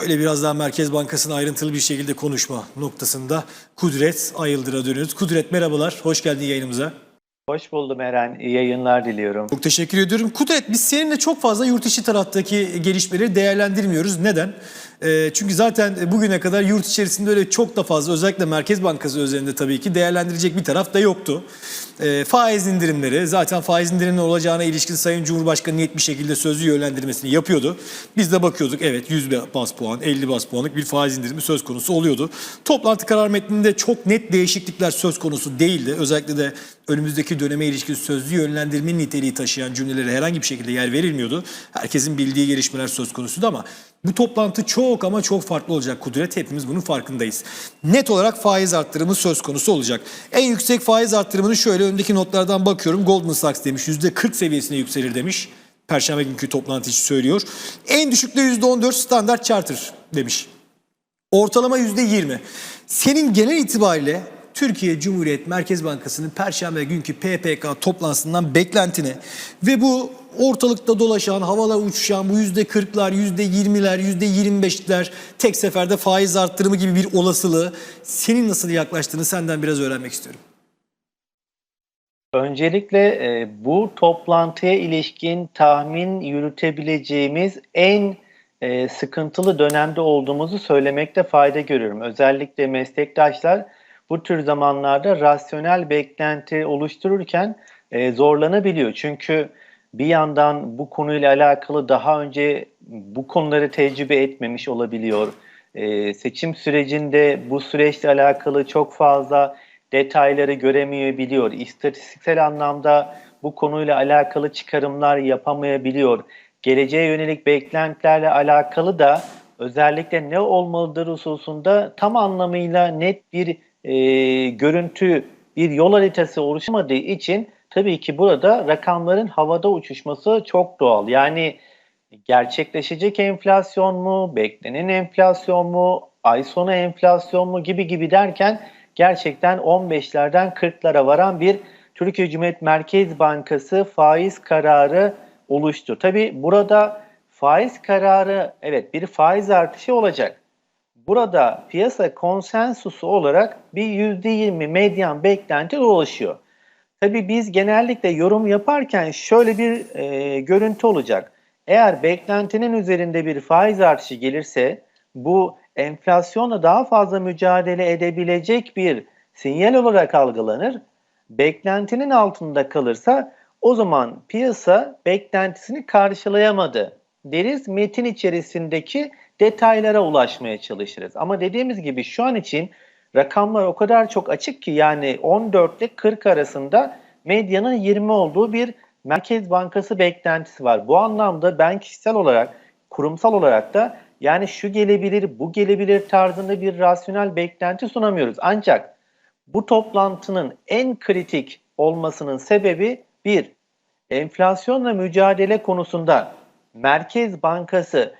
Şöyle biraz daha Merkez Bankası'nın ayrıntılı bir şekilde konuşma noktasında Kudret Ayıldır'a dönüyoruz. Kudret merhabalar, hoş geldin yayınımıza. Hoş buldum Eren. İyi yayınlar diliyorum. Çok teşekkür ediyorum. Kudret biz seninle çok fazla yurt içi taraftaki gelişmeleri değerlendirmiyoruz. Neden? Ee, çünkü zaten bugüne kadar yurt içerisinde öyle çok da fazla özellikle Merkez Bankası üzerinde tabii ki değerlendirecek bir taraf da yoktu. Ee, faiz indirimleri zaten faiz indirimleri olacağına ilişkin Sayın Cumhurbaşkanı net bir şekilde sözlü yönlendirmesini yapıyordu. Biz de bakıyorduk evet 100 bas puan 50 bas puanlık bir faiz indirimi söz konusu oluyordu. Toplantı karar metninde çok net değişiklikler söz konusu değildi. Özellikle de önümüzdeki döneme ilişkin sözlü yönlendirme niteliği taşıyan cümlelere herhangi bir şekilde yer verilmiyordu. Herkesin bildiği gelişmeler söz konusuydu ama bu toplantı çok ama çok farklı olacak Kudret. Hepimiz bunun farkındayız. Net olarak faiz arttırımı söz konusu olacak. En yüksek faiz arttırımını şöyle öndeki notlardan bakıyorum. Goldman Sachs demiş %40 seviyesine yükselir demiş. Perşembe günkü toplantı için söylüyor. En düşükte %14 Standard Charter demiş. Ortalama %20. Senin genel itibariyle Türkiye Cumhuriyet Merkez Bankası'nın Perşembe günkü PPK toplantısından beklentine ve bu ortalıkta dolaşan, havalar uçuşan bu %40'lar, %20'ler, %25'ler tek seferde faiz arttırımı gibi bir olasılığı senin nasıl yaklaştığını senden biraz öğrenmek istiyorum. Öncelikle e, bu toplantıya ilişkin tahmin yürütebileceğimiz en e, sıkıntılı dönemde olduğumuzu söylemekte fayda görüyorum. Özellikle meslektaşlar bu tür zamanlarda rasyonel beklenti oluştururken e, zorlanabiliyor. Çünkü bir yandan bu konuyla alakalı daha önce bu konuları tecrübe etmemiş olabiliyor. E, seçim sürecinde bu süreçle alakalı çok fazla detayları göremeyebiliyor. İstatistiksel anlamda bu konuyla alakalı çıkarımlar yapamayabiliyor. Geleceğe yönelik beklentilerle alakalı da özellikle ne olmalıdır hususunda tam anlamıyla net bir e, görüntü, bir yol haritası oluşmadığı için tabii ki burada rakamların havada uçuşması çok doğal. Yani gerçekleşecek enflasyon mu, beklenen enflasyon mu, ay sonu enflasyon mu gibi gibi derken gerçekten 15'lerden 40'lara varan bir Türkiye Cumhuriyet Merkez Bankası faiz kararı oluştu. Tabii burada faiz kararı evet bir faiz artışı olacak. Burada piyasa konsensusu olarak bir %20 medyan beklenti dolaşıyor. Tabii biz genellikle yorum yaparken şöyle bir e, görüntü olacak. Eğer beklentinin üzerinde bir faiz artışı gelirse bu enflasyonla daha fazla mücadele edebilecek bir sinyal olarak algılanır. Beklentinin altında kalırsa o zaman piyasa beklentisini karşılayamadı deriz. Metin içerisindeki detaylara ulaşmaya çalışırız. Ama dediğimiz gibi şu an için rakamlar o kadar çok açık ki yani 14 ile 40 arasında medyanın 20 olduğu bir Merkez Bankası beklentisi var. Bu anlamda ben kişisel olarak, kurumsal olarak da yani şu gelebilir, bu gelebilir tarzında bir rasyonel beklenti sunamıyoruz. Ancak bu toplantının en kritik olmasının sebebi bir, enflasyonla mücadele konusunda Merkez Bankası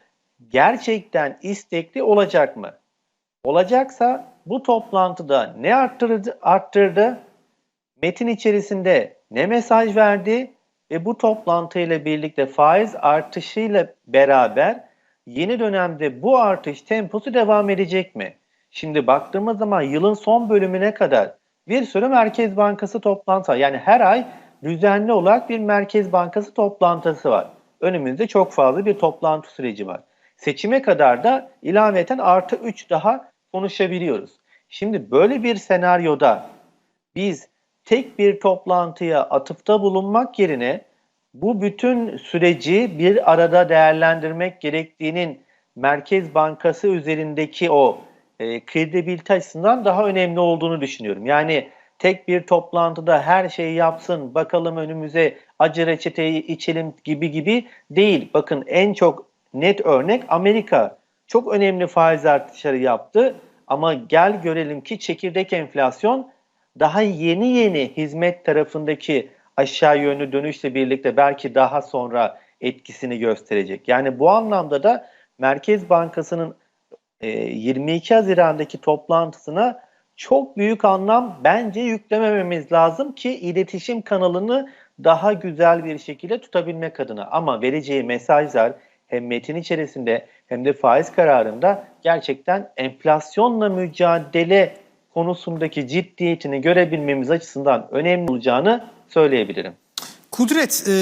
gerçekten istekli olacak mı? Olacaksa bu toplantıda ne arttırdı? arttırdı? Metin içerisinde ne mesaj verdi? Ve bu toplantıyla birlikte faiz artışıyla beraber yeni dönemde bu artış temposu devam edecek mi? Şimdi baktığımız zaman yılın son bölümüne kadar bir sürü Merkez Bankası toplantısı. Yani her ay düzenli olarak bir Merkez Bankası toplantısı var. Önümüzde çok fazla bir toplantı süreci var. Seçime kadar da ilaveten artı 3 daha konuşabiliyoruz. Şimdi böyle bir senaryoda biz tek bir toplantıya atıfta bulunmak yerine bu bütün süreci bir arada değerlendirmek gerektiğinin Merkez Bankası üzerindeki o e, kredibilite açısından daha önemli olduğunu düşünüyorum. Yani tek bir toplantıda her şeyi yapsın, bakalım önümüze acı reçeteyi içelim gibi gibi değil. Bakın en çok net örnek Amerika. Çok önemli faiz artışları yaptı ama gel görelim ki çekirdek enflasyon daha yeni yeni hizmet tarafındaki aşağı yönlü dönüşle birlikte belki daha sonra etkisini gösterecek. Yani bu anlamda da Merkez Bankası'nın 22 Haziran'daki toplantısına çok büyük anlam bence yüklemememiz lazım ki iletişim kanalını daha güzel bir şekilde tutabilmek adına. Ama vereceği mesajlar hem metin içerisinde hem de faiz kararında gerçekten enflasyonla mücadele konusundaki ciddiyetini görebilmemiz açısından önemli olacağını söyleyebilirim. Kudret, e,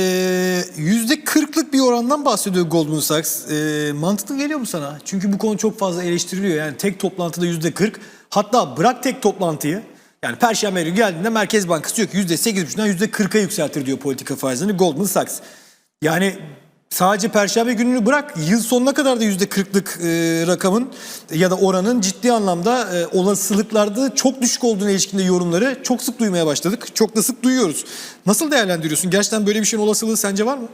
yüzde kırklık bir orandan bahsediyor Goldman Sachs. E, mantıklı geliyor mu sana? Çünkü bu konu çok fazla eleştiriliyor. Yani tek toplantıda yüzde kırk. Hatta bırak tek toplantıyı. Yani Perşembe günü geldiğinde Merkez Bankası diyor ki yüzde sekiz buçuktan yüzde kırka yükseltir diyor politika faizini Goldman Sachs. Yani sadece Perşembe gününü bırak yıl sonuna kadar da yüzde kırklık e, rakamın ya da oranın ciddi anlamda e, olasılıklarda çok düşük olduğuna ilişkinde yorumları çok sık duymaya başladık. Çok da sık duyuyoruz. Nasıl değerlendiriyorsun? Gerçekten böyle bir şeyin olasılığı sence var mı?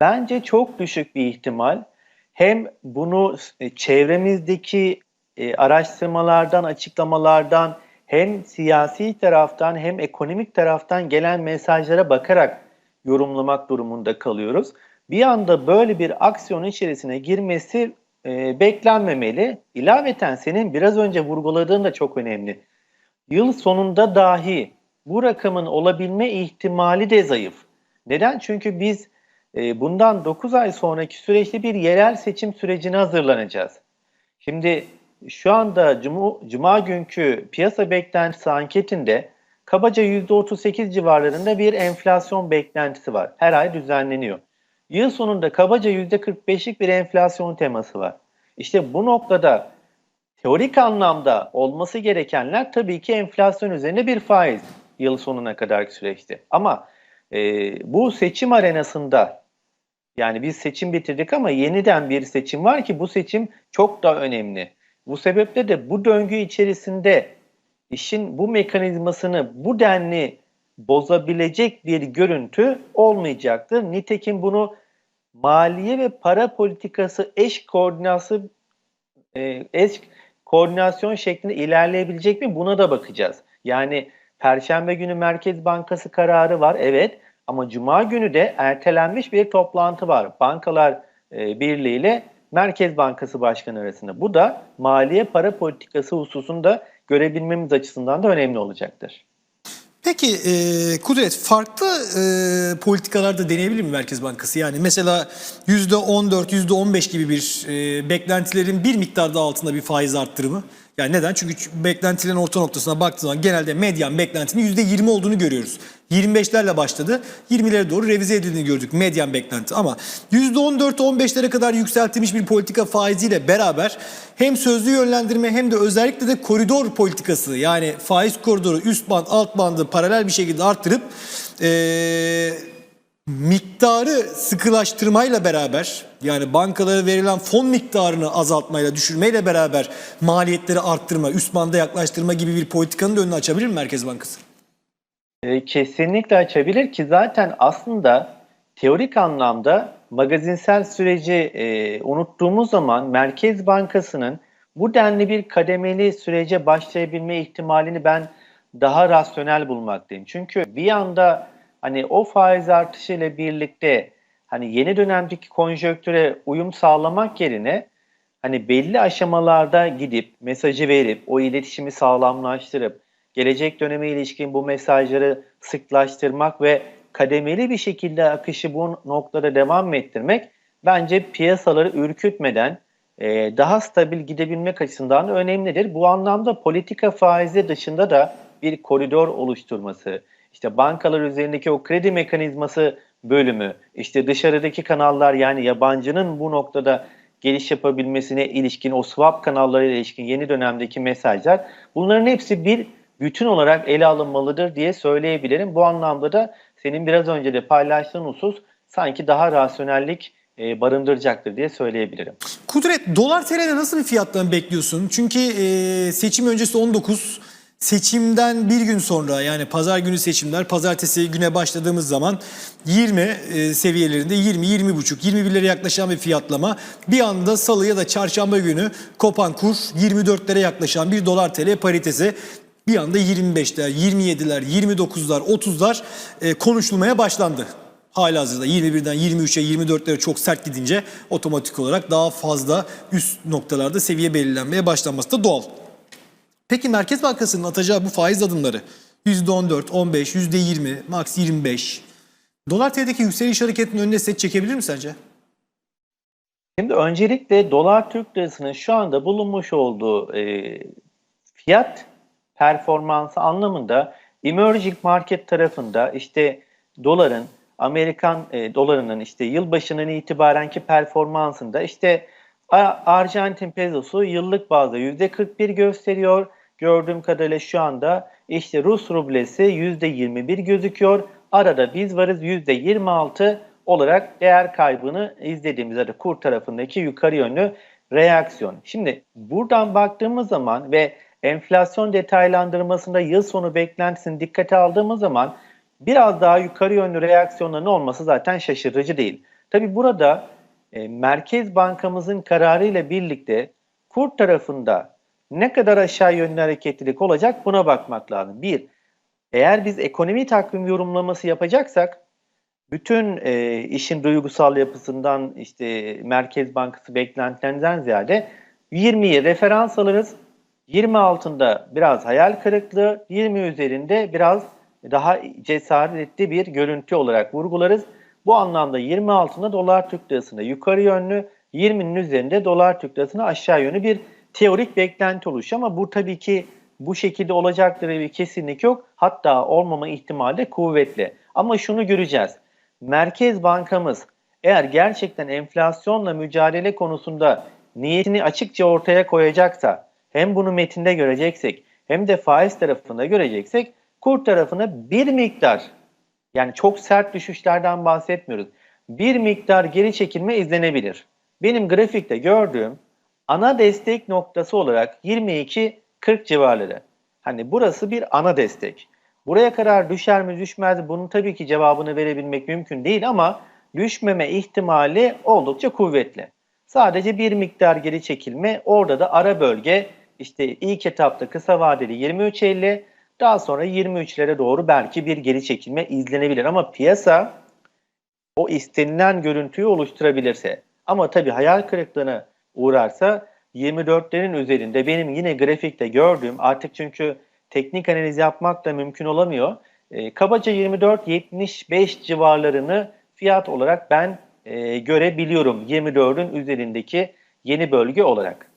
Bence çok düşük bir ihtimal. Hem bunu e, çevremizdeki e, araştırmalardan, açıklamalardan hem siyasi taraftan hem ekonomik taraftan gelen mesajlara bakarak yorumlamak durumunda kalıyoruz. Bir anda böyle bir aksiyon içerisine girmesi e, beklenmemeli. İlaveten senin biraz önce vurguladığın da çok önemli. Yıl sonunda dahi bu rakamın olabilme ihtimali de zayıf. Neden? Çünkü biz e, bundan 9 ay sonraki süreçte bir yerel seçim sürecine hazırlanacağız. Şimdi şu anda Cuma, Cuma günkü piyasa beklentisi anketinde kabaca %38 civarlarında bir enflasyon beklentisi var. Her ay düzenleniyor. Yıl sonunda kabaca %45'lik bir enflasyon teması var. İşte bu noktada teorik anlamda olması gerekenler tabii ki enflasyon üzerine bir faiz yıl sonuna kadarki süreçte. Ama e, bu seçim arenasında yani biz seçim bitirdik ama yeniden bir seçim var ki bu seçim çok da önemli. Bu sebeple de bu döngü içerisinde işin bu mekanizmasını bu denli bozabilecek bir görüntü olmayacaktır. Nitekim bunu maliye ve para politikası eş koordinası e, eş koordinasyon şeklinde ilerleyebilecek mi buna da bakacağız. Yani Perşembe günü Merkez Bankası kararı var evet ama Cuma günü de ertelenmiş bir toplantı var. Bankalar e, Birliği ile Merkez Bankası Başkanı arasında. Bu da maliye para politikası hususunda görebilmemiz açısından da önemli olacaktır. Peki e, Kudret farklı e, politikalarda deneyebilir mi Merkez Bankası? Yani mesela %14, %15 gibi bir e, beklentilerin bir miktar daha altında bir faiz arttırımı. Yani neden? Çünkü beklentilerin orta noktasına baktığın zaman genelde medyan beklentinin %20 olduğunu görüyoruz. 25'lerle başladı. 20'lere doğru revize edildiğini gördük medyan beklenti. Ama %14-15'lere kadar yükseltilmiş bir politika faiziyle beraber hem sözlü yönlendirme hem de özellikle de koridor politikası yani faiz koridoru üst band alt bandı paralel bir şekilde arttırıp eee miktarı sıkılaştırmayla beraber yani bankalara verilen fon miktarını azaltmayla düşürmeyle beraber maliyetleri arttırma, üst banda yaklaştırma gibi bir politikanın da önünü açabilir mi Merkez Bankası? E, kesinlikle açabilir ki zaten aslında teorik anlamda magazinsel süreci e, unuttuğumuz zaman Merkez Bankası'nın bu denli bir kademeli sürece başlayabilme ihtimalini ben daha rasyonel bulmaktayım. Çünkü bir anda hani o faiz artışıyla birlikte hani yeni dönemdeki konjonktüre uyum sağlamak yerine hani belli aşamalarda gidip mesajı verip o iletişimi sağlamlaştırıp gelecek döneme ilişkin bu mesajları sıklaştırmak ve kademeli bir şekilde akışı bu noktada devam ettirmek bence piyasaları ürkütmeden e, daha stabil gidebilmek açısından da önemlidir. Bu anlamda politika faizi dışında da bir koridor oluşturması, işte bankalar üzerindeki o kredi mekanizması bölümü, işte dışarıdaki kanallar yani yabancının bu noktada geliş yapabilmesine ilişkin o swap kanalları ile ilişkin yeni dönemdeki mesajlar bunların hepsi bir bütün olarak ele alınmalıdır diye söyleyebilirim. Bu anlamda da senin biraz önce de paylaştığın husus sanki daha rasyonellik e, barındıracaktır diye söyleyebilirim. Kudret dolar TL'de nasıl bir fiyattan bekliyorsun? Çünkü e, seçim öncesi 19 seçimden bir gün sonra yani pazar günü seçimler pazartesi güne başladığımız zaman 20 e, seviyelerinde 20 20 buçuk 21'lere yaklaşan bir fiyatlama bir anda salı ya da çarşamba günü kopan kur 24'lere yaklaşan bir dolar TL paritesi bir anda 25'ler 27'ler 29'lar 30'lar e, konuşulmaya başlandı. Halihazırda 21'den 23'e 24'lere çok sert gidince otomatik olarak daha fazla üst noktalarda seviye belirlenmeye başlanması da doğal. Peki Merkez Bankası'nın atacağı bu faiz adımları %14, 15, %20, max 25 dolar TL'deki yükseliş hareketinin önüne set çekebilir mi sence? Şimdi öncelikle dolar Türk lirasının şu anda bulunmuş olduğu e, fiyat performansı anlamında emerging market tarafında işte doların Amerikan e, dolarının işte yılbaşından itibarenki performansında işte Arjantin pesosu yıllık bazda %41 gösteriyor. Gördüğüm kadarıyla şu anda işte Rus rublesi %21 gözüküyor. Arada biz varız %26 olarak değer kaybını izlediğimiz arada kur tarafındaki yukarı yönlü reaksiyon. Şimdi buradan baktığımız zaman ve enflasyon detaylandırmasında yıl sonu beklentisini dikkate aldığımız zaman biraz daha yukarı yönlü reaksiyonların olması zaten şaşırtıcı değil. Tabi burada e, Merkez Bankamızın kararıyla birlikte kur tarafında ne kadar aşağı yönlü hareketlilik olacak buna bakmak lazım. Bir, eğer biz ekonomi takvim yorumlaması yapacaksak bütün e, işin duygusal yapısından işte Merkez Bankası beklentilerinden ziyade 20'yi referans alırız. 20 altında biraz hayal kırıklığı, 20 üzerinde biraz daha cesaretli bir görüntü olarak vurgularız. Bu anlamda 20 altında dolar Türk yukarı yönlü, 20'nin üzerinde dolar Türk aşağı yönlü bir teorik beklenti oluşuyor ama bu tabii ki bu şekilde olacaktır bir kesinlik yok. Hatta olmama ihtimali de kuvvetli. Ama şunu göreceğiz. Merkez Bankamız eğer gerçekten enflasyonla mücadele konusunda niyetini açıkça ortaya koyacaksa hem bunu metinde göreceksek hem de faiz tarafında göreceksek kur tarafına bir miktar yani çok sert düşüşlerden bahsetmiyoruz. Bir miktar geri çekilme izlenebilir. Benim grafikte gördüğüm ana destek noktası olarak 22-40 civarları. Hani burası bir ana destek. Buraya kadar düşer mi düşmez mi bunun tabii ki cevabını verebilmek mümkün değil ama düşmeme ihtimali oldukça kuvvetli. Sadece bir miktar geri çekilme orada da ara bölge işte ilk etapta kısa vadeli 23.50 daha sonra 23'lere doğru belki bir geri çekilme izlenebilir ama piyasa o istenilen görüntüyü oluşturabilirse ama tabii hayal kırıklığına uğrarsa 24'lerin üzerinde benim yine grafikte gördüğüm artık çünkü teknik analiz yapmak da mümkün olamıyor. E, kabaca 24-75 civarlarını fiyat olarak ben e, görebiliyorum 24'ün üzerindeki yeni bölge olarak.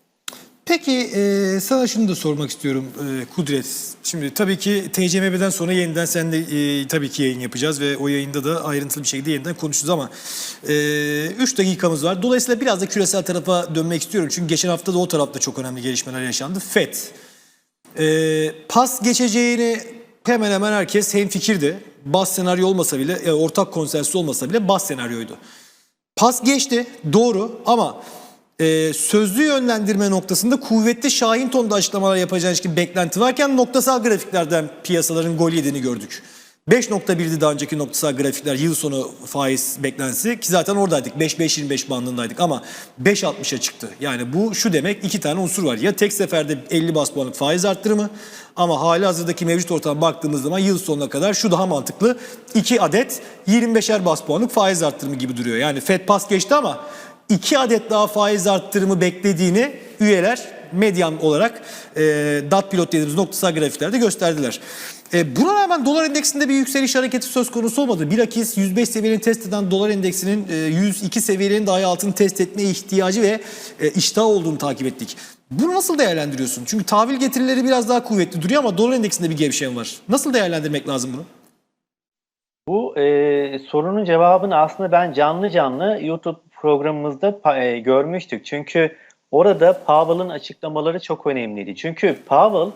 Peki e, sana şunu da sormak istiyorum e, Kudret. Şimdi tabii ki TCMB'den sonra yeniden seninle e, tabii ki yayın yapacağız ve o yayında da ayrıntılı bir şekilde yeniden konuşacağız ama 3 dakikamız var. Dolayısıyla biraz da küresel tarafa dönmek istiyorum. Çünkü geçen hafta da o tarafta çok önemli gelişmeler yaşandı. FED e, pas geçeceğini hemen hemen herkes hemfikirdi. Bas senaryo olmasa bile, e, ortak konsensüs olmasa bile bas senaryoydu. Pas geçti doğru ama e, sözlü yönlendirme noktasında kuvvetli Şahin tonda açıklamalar yapacağı ilişkin beklenti varken noktasal grafiklerden piyasaların gol yediğini gördük. 5.1'di daha önceki noktasal grafikler yıl sonu faiz beklentisi ki zaten oradaydık 5-5-25 bandındaydık ama 5.60'a çıktı. Yani bu şu demek iki tane unsur var ya tek seferde 50 bas puanlık faiz arttırımı ama hali hazırdaki mevcut ortama baktığımız zaman yıl sonuna kadar şu daha mantıklı 2 adet 25'er bas puanlık faiz arttırımı gibi duruyor. Yani Fed pas geçti ama 2 adet daha faiz arttırımı beklediğini üyeler medyan olarak e, DAT pilot dediğimiz noktasal grafiklerde gösterdiler. E, buna rağmen dolar endeksinde bir yükseliş hareketi söz konusu olmadı. Bilakis 105 seviyelerini test eden dolar endeksinin e, 102 seviyelerin dahi altını test etme ihtiyacı ve e, iştahı olduğunu takip ettik. Bunu nasıl değerlendiriyorsun? Çünkü tahvil getirileri biraz daha kuvvetli duruyor ama dolar endeksinde bir gevşeme var. Nasıl değerlendirmek lazım bunu? Bu e, sorunun cevabını aslında ben canlı canlı YouTube programımızda e, görmüştük. Çünkü orada Powell'ın açıklamaları çok önemliydi. Çünkü Powell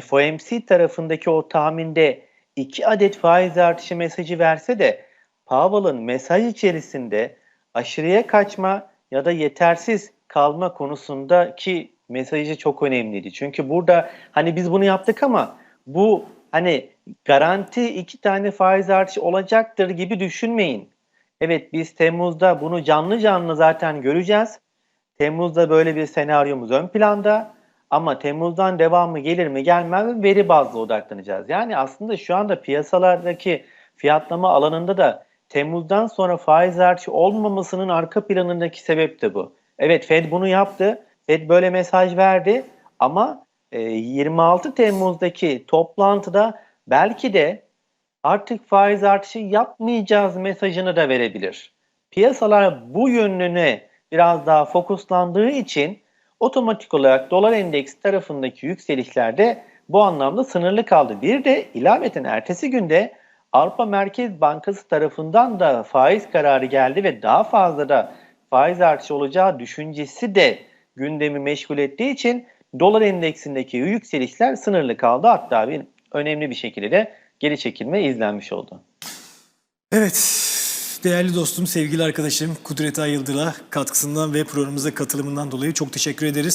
FOMC tarafındaki o tahminde iki adet faiz artışı mesajı verse de Powell'ın mesaj içerisinde aşırıya kaçma ya da yetersiz kalma konusundaki mesajı çok önemliydi. Çünkü burada hani biz bunu yaptık ama bu hani garanti iki tane faiz artışı olacaktır gibi düşünmeyin. Evet biz Temmuz'da bunu canlı canlı zaten göreceğiz. Temmuz'da böyle bir senaryomuz ön planda. Ama Temmuz'dan devamı gelir mi gelmez mi veri bazlı odaklanacağız. Yani aslında şu anda piyasalardaki fiyatlama alanında da Temmuz'dan sonra faiz artışı olmamasının arka planındaki sebep de bu. Evet Fed bunu yaptı. Fed böyle mesaj verdi ama e, 26 Temmuz'daki toplantıda belki de artık faiz artışı yapmayacağız mesajını da verebilir. Piyasalar bu yönüne biraz daha fokuslandığı için otomatik olarak dolar endeksi tarafındaki yükselişler de bu anlamda sınırlı kaldı. Bir de ilaveten ertesi günde Avrupa Merkez Bankası tarafından da faiz kararı geldi ve daha fazla da faiz artışı olacağı düşüncesi de gündemi meşgul ettiği için dolar endeksindeki yükselişler sınırlı kaldı. Hatta bir önemli bir şekilde de geri çekilme izlenmiş oldu. Evet, değerli dostum, sevgili arkadaşım Kudret Ay Yıldır'a katkısından ve programımıza katılımından dolayı çok teşekkür ederiz.